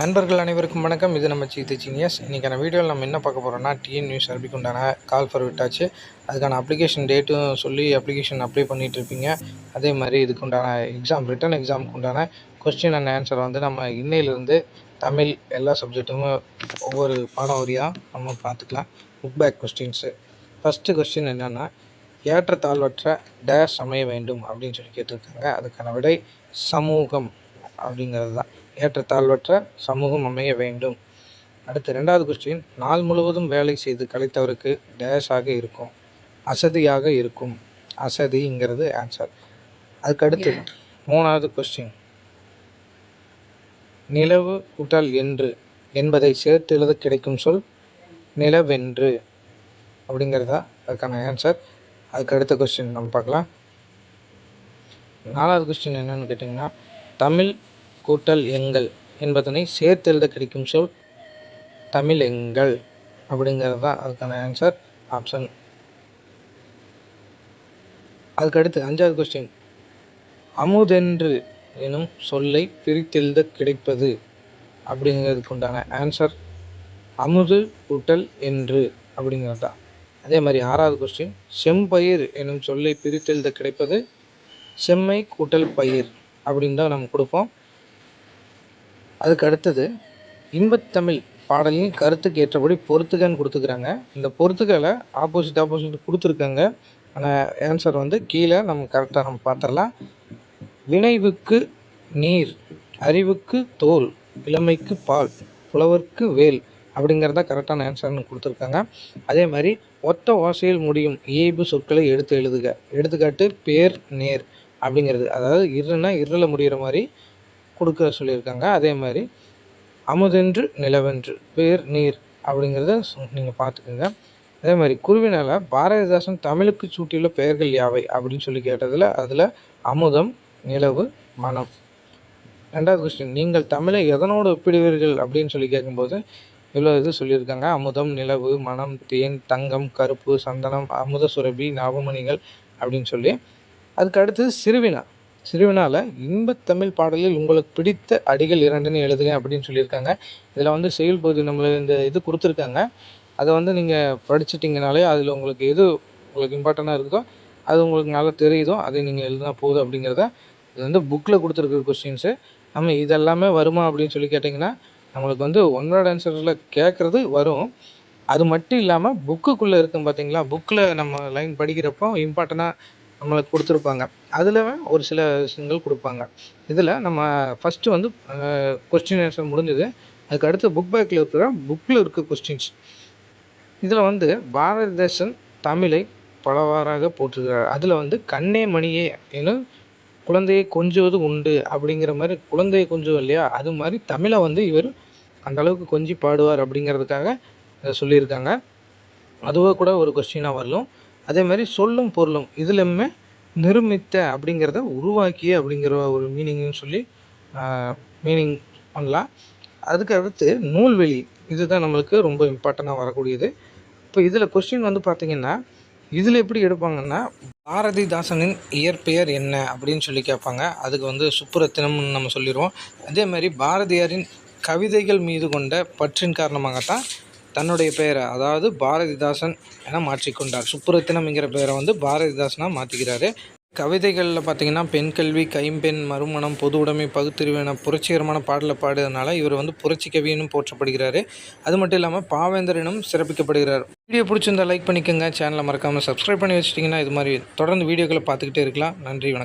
நண்பர்கள் அனைவருக்கும் வணக்கம். இது நம்ம சீத்து சீனியஸ் இன்றைக்கான வீடியோவில் நம்ம என்ன பார்க்க போகிறோம்னா டிஎன் நியூஸ் அரபிக்கு உண்டான கால் ஃபார் விட்டாச்சு. அதுக்கான அப்ளிகேஷன் டேட்டும் சொல்லி அப்ளிகேஷன் அப்ளை பண்ணிகிட்டு இருப்பீங்க. அதே மாதிரி இதுக்கு உண்டான எக்ஸாம் ரிட்டன் எக்ஸாமுக்கு உண்டான கொஸ்டின் அண்ட் ஆன்சர் வந்து நம்ம இன்னையிலேருந்து தமிழ் எல்லா சப்ஜெக்ட்டும் ஒவ்வொரு பாடம் வரியாக நம்ம பார்த்துக்கலாம். Book back questions first question என்னென்னா ஏற்றத்தாழ்வற்ற டேஷ் அமைய வேண்டும் அப்படின்னு சொல்லி கேட்டிருக்காங்க. அதுக்கான விடை சமூகம் அப்படிங்கிறது தான். ஏற்றத்தாழ்வற்ற சமூகம் அமைய வேண்டும். அடுத்து ரெண்டாவது கொஸ்டின் நாள் முழுவதும் வேலை செய்து கலைத்தவருக்கு டேஷாக இருக்கும். அசதியாக இருக்கும். அசதிங்கிறது ஆன்சர் அதுக்கு அடுத்து மூணாவது கொஸ்டின் நிலவு கூட்டல் என்று என்பதை சேர்த்து எழுத கிடைக்கும் சொல் நிலவென்று அப்படிங்கிறதா? அதுக்கான ஆன்சர் அதுக்கு அடுத்த கொஸ்டின் நம்ம பார்க்கலாம். நாலாவது கொஸ்டின் என்னன்னு கேட்டிங்கன்னா தமிழ் கூட்டல் எங்கள் என்பதனை சேர்த்து எழுத கிடைக்கும் சொல் தமிழ் எங்கள் அப்படிங்கிறது தான் அதுக்கான ஆன்சர் ஆப்ஷன் அதுக்கடுத்து அஞ்சாவது கொஸ்டின் அமுதென்று எனும் சொல்லை பிரித்தெழுத கிடைப்பது அப்படிங்கிறதுக்கு உண்டான ஆன்சர் அமுது கூட்டல் என்று அப்படிங்கிறது. தான் அதே மாதிரி ஆறாவது கொஸ்டின் செம்பயிர் எனும் சொல்லை பிரித்தெழுத கிடைப்பது செம்மை கூட்டல் பயிர் அப்படின்னு தான் நம்ம கொடுப்போம். அதுக்கு அடுத்தது இன்பத்தமிழ் பாடலின் கருத்துக்கு ஏற்றபடி பொருத்துகன்னு கொடுத்துக்கிறாங்க. இந்த பொருத்துகளை ஆப்போசிட் ஆப்போசிட் கொடுத்துருக்காங்க. ஆனால் ஆன்சர் வந்து கீழே நம்ம கரெக்டாக நம்ம பார்த்துடலாம். வினைவுக்கு நீர் அறிவுக்கு தோல் இளமைக்கு பால் புலவர்க்கு வேல் அப்படிங்கிறத கரெக்டான ஆன்சர்னு கொடுத்துருக்காங்க. அதே மாதிரி ஒத்த ஓசையில் முடியும் இயைபு சொற்களை எடுத்து எழுதுக. எடுத்துக்காட்டு பேர் நேர் அப்படிங்கிறது. அதாவது இருன்னா இருள முடிகிற மாதிரி கொடுக்க சொல்லியிருக்காங்க. அதே மாதிரி அமுதென்று நிலவென்று பேர் நீர் அப்படிங்கிறத நீங்கள் பார்த்துக்குங்க. அதே மாதிரி குருவினால் பாரதிதாசன் தமிழுக்கு சூட்டியுள்ள பெயர்கள் யாவை அப்படின்னு சொல்லி கேட்டதில் அதில் அமுதம் நிலவு மனம். ரெண்டாவது கொஸ்டின் நீங்கள் தமிழை எதனோடு ஒப்பிடுவீர்கள் அப்படின்னு சொல்லி கேட்கும்போது இவ்வளோ இது சொல்லியிருக்காங்க. அமுதம் நிலவு மனம் தேன் தங்கம் கருப்பு சந்தனம் அமுத சுரபி நவமணிகள் அப்படின்னு சொல்லி. அதுக்கு அடுத்தது சிறுவினா. சிறுவினால இன்பத்தமிழ் பாடலில் உங்களுக்கு பிடித்த அடிகள் இரண்டுன்னு எழுதுங்க அப்படின்னு சொல்லியிருக்காங்க. இதில் வந்து செயல் பகுதி நம்மளுக்கு இந்த இது கொடுத்துருக்காங்க. அதை வந்து நீங்கள் படிச்சிட்டிங்கனாலே அதில் உங்களுக்கு எது உங்களுக்கு இம்பார்ட்டண்ட்டாக இருக்கோ அது உங்களுக்கு நல்லா தெரியுதோ அதை நீங்கள் எழுதினா போதும் அப்படிங்கிறத இது வந்து புக்கில் கொடுத்துருக்குற கொஸ்டின்ஸு நம்ம இதெல்லாமே வருமா அப்படின்னு சொல்லி கேட்டிங்கன்னா நம்மளுக்கு வந்து ஒன் வேர்ட் ஆன்சரில் கேட்குறது வரும். அது மட்டும் இல்லாமல் புக்குக்குள்ளே இருக்கும் பார்த்தீங்களா புக்கில் நம்ம லைன் படிக்கிறப்போ இம்பார்ட்டண்ட்டாக நம்மளுக்கு கொடுத்துருப்பாங்க. அதில் ஒரு சில விஷயங்கள் கொடுப்பாங்க. இதில் நம்ம ஃபஸ்ட்டு வந்து கொஸ்டின் ஆன்சர் முடிஞ்சது. அதுக்கு அடுத்து புக் பேக்கில் இருக்கிற புக்கில் இருக்க கொஸ்டின்ஸ் இதில் வந்து பாரதிதாசன் தமிழை பலவாறாக போற்றுகிறார். அதில் வந்து கண்ணே மணியே எனும் குழந்தையை கொஞ்சுவது உண்டு அப்படிங்கிற மாதிரி குழந்தையை கொஞ்சுவோம் இல்லையா? அது மாதிரி தமிழை வந்து இவர் அந்த அளவுக்கு கொஞ்சி பாடுவார் அப்படிங்கிறதுக்காக சொல்லியிருக்காங்க. அதுவாக கூட ஒரு கொஸ்டினாக வரலும். அதே மாதிரி சொல்லும் பொருளும் இதுலையுமே நிருமித்த அப்படிங்கிறத உருவாக்கிய அப்படிங்கிற ஒரு மீனிங்னு சொல்லி மீனிங் பண்ணலாம். அதுக்கு அடுத்து நூல்வெளி. இதுதான் நம்மளுக்கு ரொம்ப இம்பார்ட்டண்ட்டாக வரக்கூடியது. இப்போ இதில் கொஸ்டின் வந்து பார்த்திங்கன்னா இதில் எப்படி எடுப்பாங்கன்னா பாரதிதாசனின் இயற்பெயர் என்ன அப்படின்னு சொல்லி கேட்பாங்க. அதுக்கு வந்து சுப்புரத்தினம்னு நம்ம சொல்லிடுவோம் அதே மாதிரி பாரதியாரின் கவிதைகள் மீது கொண்ட பற்றின் காரணமாகத்தான் தன்னுடைய பெயரை அதாவது பாரதிதாசன் என மாற்றிக்கொண்டார். சுப்புரத்தினம்ங்கிற பெயரை வந்து பாரதிதாசனாக மாற்றிக்கிறாரு கவிதைகளில் பார்த்தீங்கன்னா பெண் கல்வி கைம்பெண் மறுமணம் பொது உடைமை பகுத்தறிவு என புரட்சிகரமான பாடலை பாடுறதுனால இவர் வந்து புரட்சி கவின்னு போற்றப்படுகிறார். அது மட்டும் இல்லாமல் பாவேந்தரனும் சிறப்பிக்கப்படுகிறார். வீடியோ பிடிச்சிருந்தால் லைக் பண்ணிக்கோங்க. சேனலை மறக்காமல் சப்ஸ்கிரைப் பண்ணி வச்சிட்டிங்கன்னா இது மாதிரி தொடர்ந்து வீடியோக்களை பார்த்துக்கிட்டே இருக்கலாம். நன்றி வணக்கம்.